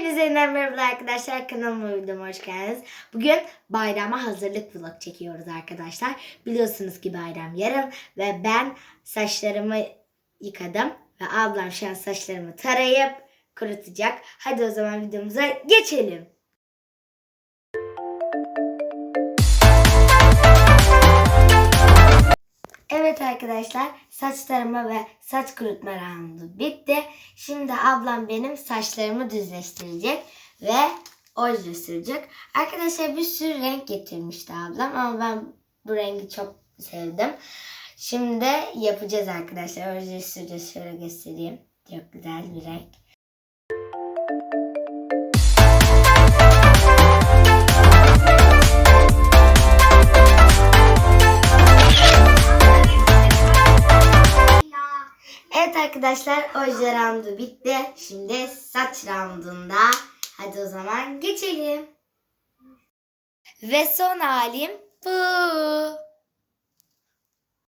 Hepinize merhaba arkadaşlar. Kanalıma videoma hoş geldiniz. Bugün bayrama hazırlık vlog çekiyoruz arkadaşlar. Biliyorsunuz ki bayram yarın ve ben saçlarımı yıkadım. Ve ablam şu an saçlarımı tarayıp kurutacak. Hadi o zaman videomuza geçelim. Arkadaşlar saçlarıma ve saç kurutma roundu bitti. Şimdi ablam benim saçlarımı düzleştirecek ve oje sürecek. Arkadaşlar bir sürü renk getirmişti ablam ama ben bu rengi çok sevdim. Şimdi yapacağız arkadaşlar. Oje süreceğiz. Şöyle göstereyim. Çok güzel bir renk. Evet arkadaşlar oje roundu bitti. Şimdi saç roundunda. Hadi o zaman geçelim. Ve son halim bu.